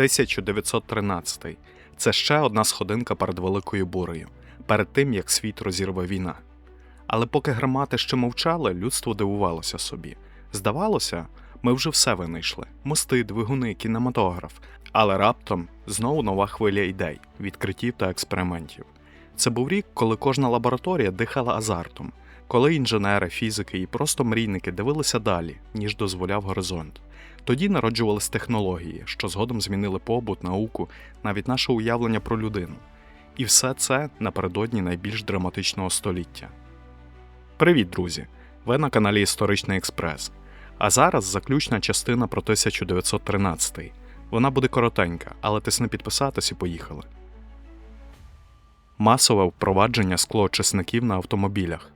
1913. Це ще одна сходинка перед великою бурею, перед тим як світ розірве війна. Але поки громади ще мовчали, людство дивувалося собі. Здавалося, ми вже все винайшли: мости, двигуни, кінематограф. Але раптом знову нова хвиля ідей, відкриттів та експериментів. Це був рік, коли кожна лабораторія дихала азартом, коли інженери, фізики і просто мрійники дивилися далі, ніж дозволяв горизонт. Тоді народжувались технології, що згодом змінили побут, науку, навіть наше уявлення про людину. І все це напередодні найбільш драматичного століття. Привіт, друзі! Ви на каналі Історичний Експрес. А зараз заключна частина про 1913. Вона буде коротенька, але тисни підписатись і поїхали. Масове впровадження склоочисників на автомобілях.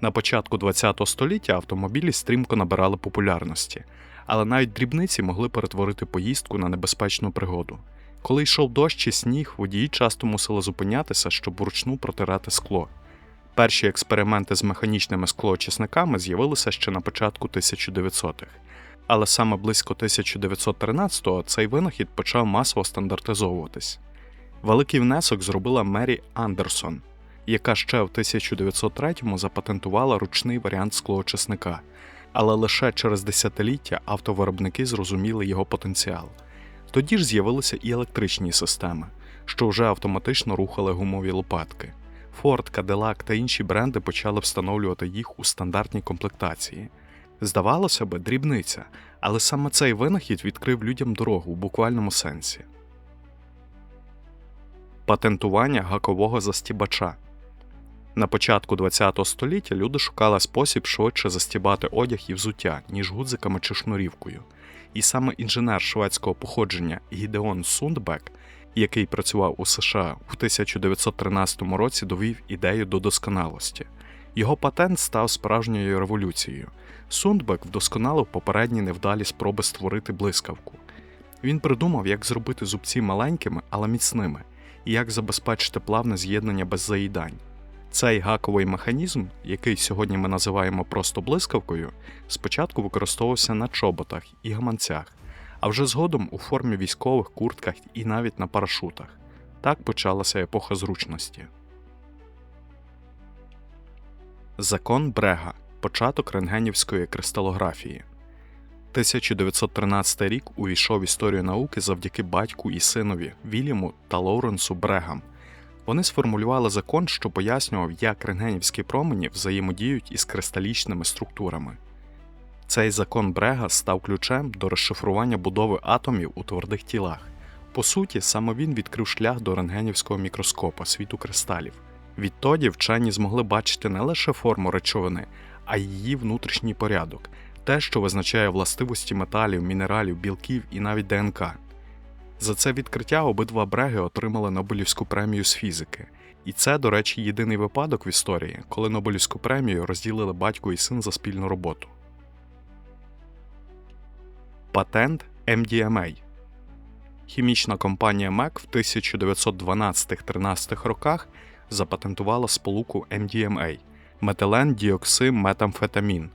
На початку ХХ століття автомобілі стрімко набирали популярності, але навіть дрібниці могли перетворити поїздку на небезпечну пригоду. Коли йшов дощ чи сніг, водії часто мусили зупинятися, щоб вручну протирати скло. Перші експерименти з механічними склоочисниками з'явилися ще на початку 1900-х. Але саме близько 1913-го цей винахід почав масово стандартизовуватись. Великий внесок зробила Мері Андерсон, яка ще в 1903-му запатентувала ручний варіант склоочисника, але лише через десятиліття автовиробники зрозуміли його потенціал. Тоді ж з'явилися і електричні системи, що вже автоматично рухали гумові лопатки. Ford, Cadillac та інші бренди почали встановлювати їх у стандартній комплектації. Здавалося би, дрібниця, але саме цей винахід відкрив людям дорогу у буквальному сенсі. Патентування гакового застібача. На початку ХХ століття люди шукали спосіб швидше застібати одяг і взуття, ніж гудзиками чи шнурівкою. І саме інженер шведського походження Гідеон Сундбек, який працював у США у 1913 році, довів ідею до досконалості. Його патент став справжньою революцією. Сундбек вдосконалив попередні невдалі спроби створити блискавку. Він придумав, як зробити зубці маленькими, але міцними, і як забезпечити плавне з'єднання без заїдань. Цей гаковий механізм, який сьогодні ми називаємо просто блискавкою, спочатку використовувався на чоботах і гаманцях, а вже згодом у формі військових куртках і навіть на парашутах. Так почалася епоха зручності. Закон Брега початок рентгенівської кристалографії. 1913 рік увійшов в історію науки завдяки батьку і синові Вільяму та Лоуренсу Брегам. Вони сформулювали закон, що пояснював, як рентгенівські промені взаємодіють із кристалічними структурами. Цей закон Брега став ключем до розшифрування будови атомів у твердих тілах. По суті, саме він відкрив шлях до рентгенівського мікроскопа світу кристалів. Відтоді вчені змогли бачити не лише форму речовини, а й її внутрішній порядок, те, що визначає властивості металів, мінералів, білків і навіть ДНК. За це відкриття обидва бреги отримали Нобелівську премію з фізики. І це, до речі, єдиний випадок в історії, коли Нобелівську премію розділили батько і син за спільну роботу. Патент MDMA Хімічна компанія МЕК в 1912-13 роках запатентувала сполуку MDMA метилен діоксиметамфетамін.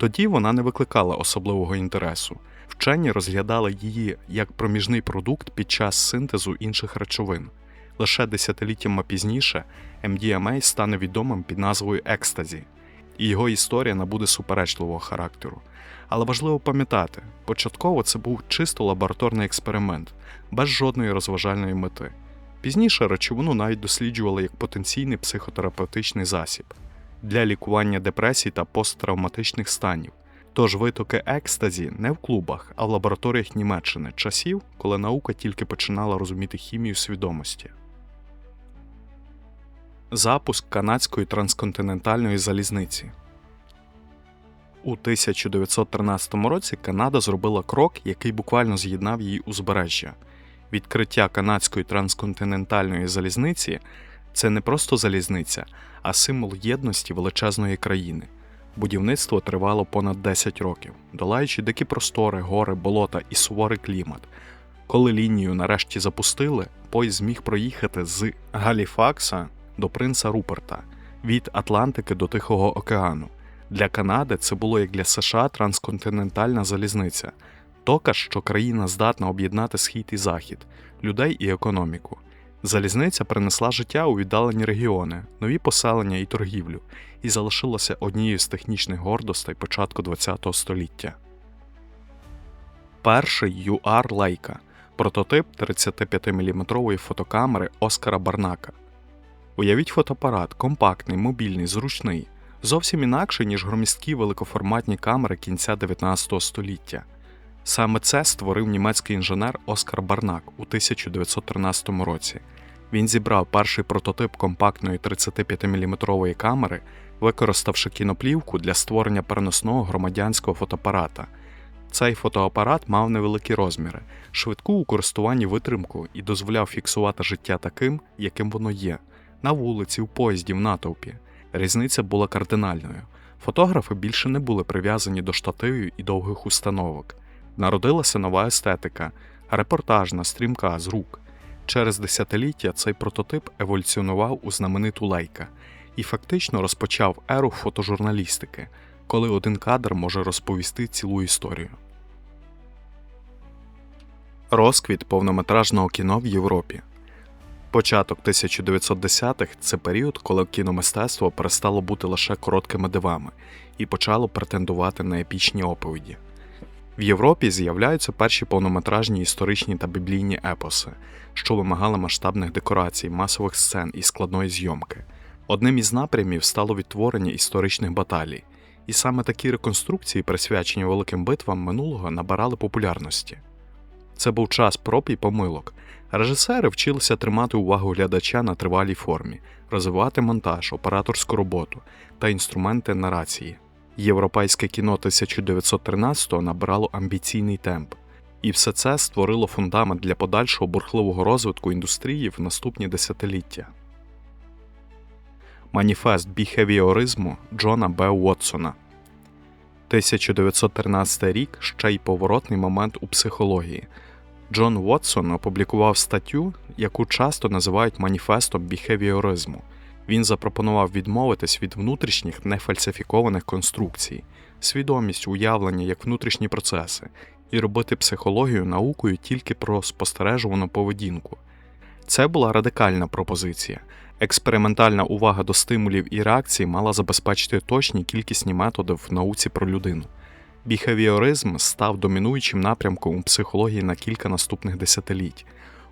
Тоді вона не викликала особливого інтересу. Вчені розглядали її як проміжний продукт під час синтезу інших речовин. Лише десятиліттями пізніше MDMA стане відомим під назвою Екстазі, і його історія набуде суперечливого характеру. Але важливо пам'ятати, початково це був чисто лабораторний експеримент, без жодної розважальної мети. Пізніше речовину навіть досліджували як потенційний психотерапевтичний засіб для лікування депресій та посттравматичних станів. Тож витоки екстазі не в клубах, а в лабораторіях Німеччини часів, коли наука тільки починала розуміти хімію свідомості. Запуск канадської трансконтинентальної залізниці у 1913 році Канада зробила крок, який буквально з'єднав її узбережжя. Відкриття канадської трансконтинентальної залізниці це не просто залізниця, а символ єдності величезної країни. Будівництво тривало понад 10 років, долаючи дикі простори, гори, болота і суворий клімат. Коли лінію нарешті запустили, поїзд зміг проїхати з Галіфакса до Принца Руперта від Атлантики до Тихого океану. Для Канади це було як для США трансконтинентальна залізниця. Доказ, що країна здатна об'єднати схід і захід, людей і економіку. Залізниця принесла життя у віддалені регіони, нові поселення і торгівлю, і залишилася однією з технічних гордостей початку ХХ століття. Перший UR Leica – прототип 35-мм фотокамери Оскара Барнака. Уявіть фотоапарат, компактний, мобільний, зручний, зовсім інакший, ніж громісткі великоформатні камери кінця 19 століття. Саме це створив німецький інженер Оскар Барнак у 1913 році. Він зібрав перший прототип компактної 35-мм камери, використавши кіноплівку для створення переносного громадянського фотоапарата. Цей фотоапарат мав невеликі розміри, швидку у користуванні витримку і дозволяв фіксувати життя таким, яким воно є на вулиці, у поїзді, в натовпі. Різниця була кардинальною. Фотографи більше не були прив'язані до штативів і довгих установок. Народилася нова естетика, репортажна, стрімка з рук. Через десятиліття цей прототип еволюціонував у знамениту лейка і фактично розпочав еру фотожурналістики, коли один кадр може розповісти цілу історію. Розквіт повнометражного кіно в Європі. Початок 1910-х це період, коли кіномистецтво перестало бути лише короткими дивами і почало претендувати на епічні оповіді. В Європі з'являються перші повнометражні історичні та біблійні епоси, що вимагали масштабних декорацій, масових сцен і складної зйомки. Одним із напрямів стало відтворення історичних баталій, і саме такі реконструкції, присвячені великим битвам минулого, набирали популярності. Це був час проб і помилок. Режисери вчилися тримати увагу глядача на тривалій формі, розвивати монтаж, операторську роботу та інструменти нарації. Європейське кіно 1913-го набрало амбіційний темп, і все це створило фундамент для подальшого бурхливого розвитку індустрії в наступні десятиліття. Маніфест біхевіоризму Джона Б. Уотсона 1913 рік ще й поворотний момент у психології. Джон Уотсон опублікував статтю, яку часто називають маніфестом біхевіоризму. Він запропонував відмовитись від внутрішніх нефальсифікованих конструкцій, свідомість уявлення як внутрішні процеси, і робити психологію наукою тільки про спостережувану поведінку. Це була радикальна пропозиція. Експериментальна увага до стимулів і реакцій мала забезпечити точні кількісні методи в науці про людину. Біхевіоризм став домінуючим напрямком у психології на кілька наступних десятиліть,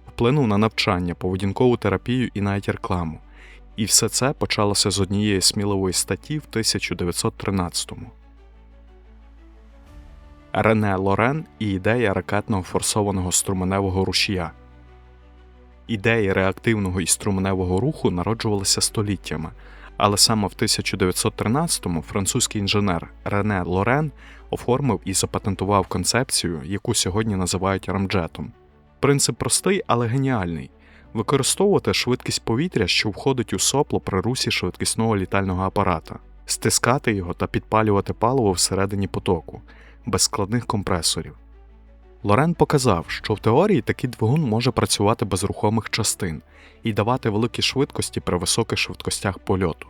вплинув на навчання, поведінкову терапію і навіть рекламу. І все це почалося з однієї сміливої статті в 1913-му. Рене Лорен і ідея ракетного форсованого струменевого рушія. Ідеї реактивного і струменевого руху народжувалися століттями, але саме в 1913-му французький інженер Рене Лорен оформив і запатентував концепцію, яку сьогодні називають рамджетом. Принцип простий, але геніальний використовувати швидкість повітря, що входить у сопло при русі швидкісного літального апарата, стискати його та підпалювати паливо всередині потоку, без складних компресорів. Лорен показав, що в теорії такий двигун може працювати без рухомих частин і давати великі швидкості при високих швидкостях польоту.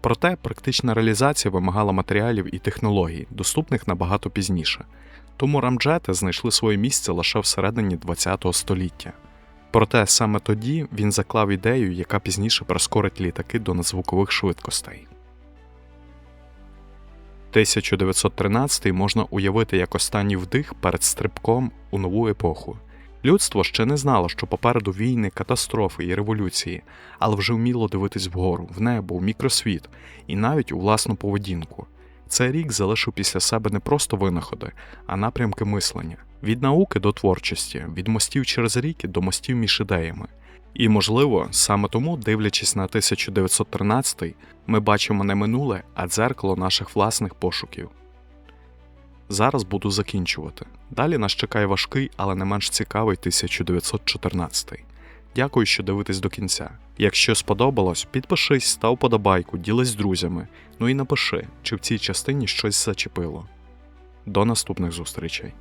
Проте практична реалізація вимагала матеріалів і технологій, доступних набагато пізніше, тому рамджети знайшли своє місце лише всередині ХХ століття. Проте саме тоді він заклав ідею, яка пізніше прискорить літаки до надзвукових швидкостей. 1913 можна уявити як останній вдих перед стрибком у нову епоху. Людство ще не знало, що попереду війни, катастрофи і революції, але вже вміло дивитись вгору, в небо, в мікросвіт і навіть у власну поведінку. Цей рік залишив після себе не просто винаходи, а напрямки мислення від науки до творчості, від мостів через ріки до мостів між ідеями. І, можливо, саме тому, дивлячись на 1913, ми бачимо не минуле, а дзеркало наших власних пошуків. Зараз буду закінчувати. Далі нас чекає важкий, але не менш цікавий 1914. Дякую, що дивитесь до кінця. Якщо сподобалось, підпишись, став подобайку, ділись з друзями. Ну і напиши, чи в цій частині щось зачепило. До наступних зустрічей!